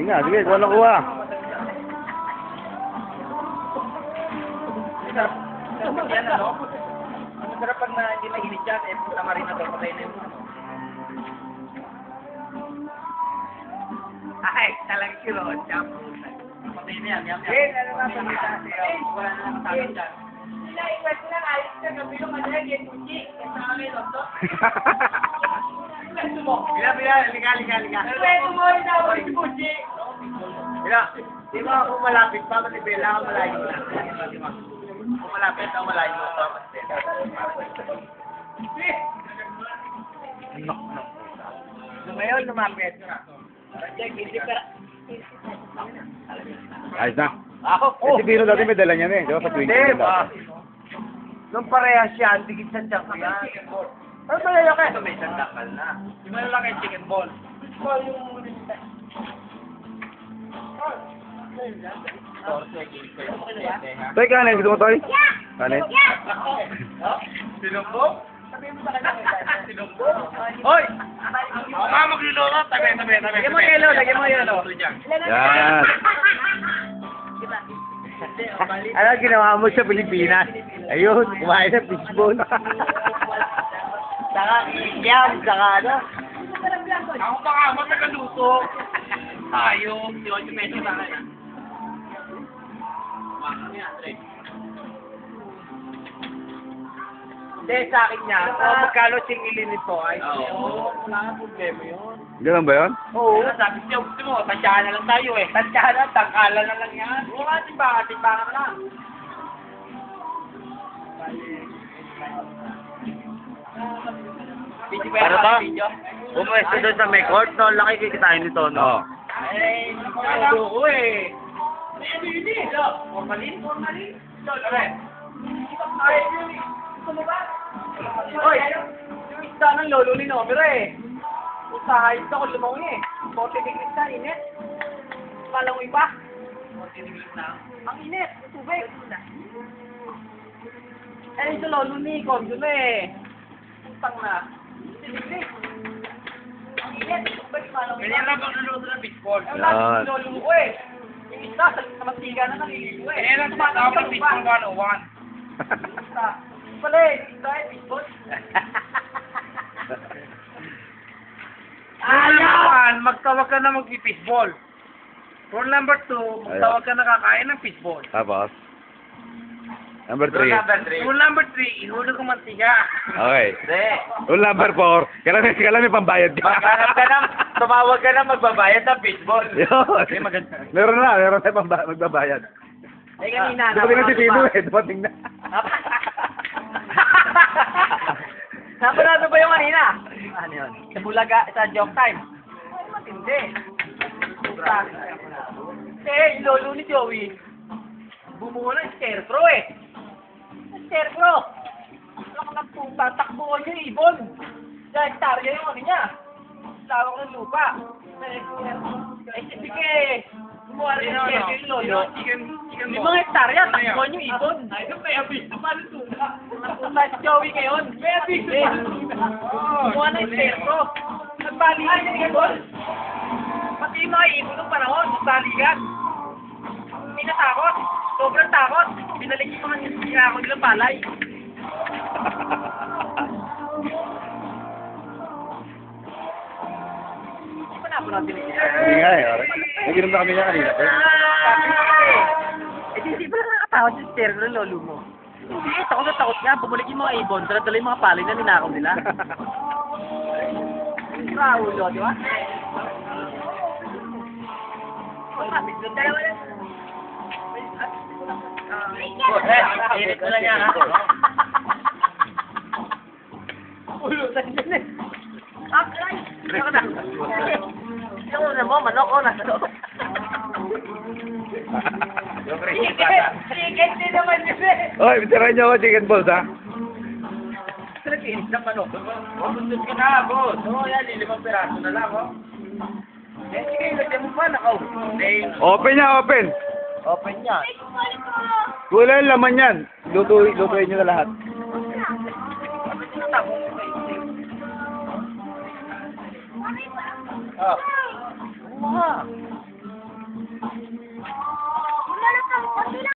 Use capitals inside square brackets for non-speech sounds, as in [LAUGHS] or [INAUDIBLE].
Sige nga, sige, kuha lang kuha. Yan ano? Ang sarap pag na hindi nainit yan, eh, tama rin na to, patay na yun. Ay, talagang kilo, jam. Patay na yan, yam, yam. Eh, ano na sa Wala na lang tawag dyan. Naiwan ko lang ayos ka gabi yung ano yung getuchi. Kasama kayo loto. Bila, bila, liga, liga, liga. Pwede mo rin ako yung buchi. Bila, di ba ako malapit pa, pati Bella ako malayo na. Kung malapit ako malayo pa, pati Bella. So, ngayon, lumapit. Check, hindi ka... Ayos na. Ako, Eh, si Bino dati may dala niya eh. Di ba sa tuwing Hindi, ba? Nung parehas siya, ang digit sa tiyan ko yan. Ano ba yung laki? Ito may sandakal na. Yung malaki chicken ball. Ball yung... Toy, kanin. Gusto mo, Toy? Kanin? Sinumbong? Sinumbong? Hoy! Ako nga magluluto. Tabi, tabi, tabi. Lagyan mo yelo, lagyan mo yelo. Yan. Ano ginawa mo sa Pilipinas? Ayun, kumain ng fishball. saka yam, saka ano? Ako pa nga, matagaluto. Tayo, di ba yung medyo na kaya? Hindi, sa akin niya, kung magkano singilin nito, ay, oo, wala nga problema yun. Ganun ba yun? Oo. Sabi siya, gusto mo, tansyahan na lang tayo eh. Tansyahan na, tangkalan na lang yan. Oo nga, timbangan, timbangan ka lang. Ano to? Pumwesto doon sa may court, no? Laki kikitain nito, Oo. No? Eh, nakakado ko eh. Eh, ano yun eh? Lo, Formalin? Formalin? Lo, Lore. Ay, yun eh. Mo ba? Hoy, yung isda ng lolo ni Nomero eh. Usahay ito kung lumawi eh. 40 degrees na, init. Palangoy pa. 40 degrees na. Ang init, tubig. Eh, ito lolo ni Kondo na eh. Putang na. 40 degrees. Ganyan lang magluluto ng baseball. Ang Yan. lagi lolo ko eh. Yung isa, sa sa masiga na naliligo eh. Eh, lang tumatawag ng baseball 101. Isa. Pala eh, isa eh. Ayaw! magtawag ka na mag-fishball. Rule number two, magtawag ka na kakain ng fishball. Tapos? Number three. Rule number three, ihulog ang mantika. Okay. Hindi. Rule number four. Kailan may, kailan may pambayad ka? Maghanap ka na, tumawag ka na magbabayad ng baseball. [LAUGHS] Yun. Meron na, meron na pamba- magbabayad. Eh, kanina, Dumating na si [LAUGHS] Tino eh, dumating na. Napanado ba yung kanina? Ano yun? Sa Bulaga, sa joke time. Ay, matindi. Eh, lolo ni Joey, bumuo ng scarecrow eh. Scarecrow! Ano ka ng puta, takbuhan niya yung ibon. Sa hektarya yung ano niya. Lawak ng lupa. Eh, sige, gumawa rin ng scarecrow yung lolo. Limang hektarya, takbuhan yung ibon. Ay, ito may abiso pa ng tuna. Sa Joey ngayon. May abiso pa ng. Gumawa ng scarecrow. Nagbalikan yung ibon. Pati yung mga ibon ng panahon, nagbalikan. Hindi natakot. Sobrang takot. Binalik yung mga sinakot nilang palay. Hindi pa na natin Hindi nga eh. Naginom na kami niya kanina. eh. Eh, di, di ba nakakatakot yung stereo ng lolo mo? Hindi, takot na takot nga. Bumalik yung mga ibon, dala-dala yung mga palay na ninakaw nila. [LAUGHS] Raulo, di ba? Dalawa lang. Init mo lang yan, ha? Ulutan dyan eh. Akay! Ano na? Yung mo, manok o nasa loob. Yung Chicken! Chicken din naman yun eh! Oy, tirahan niyo ako chicken balls ha. Philippines na manok. Busog ka na, boss. Oo, yan, lilimang piraso na. Open niya, open. Open niya. Wala yung laman yan. Luto, lutuin niyo na lahat. Oh. Wow.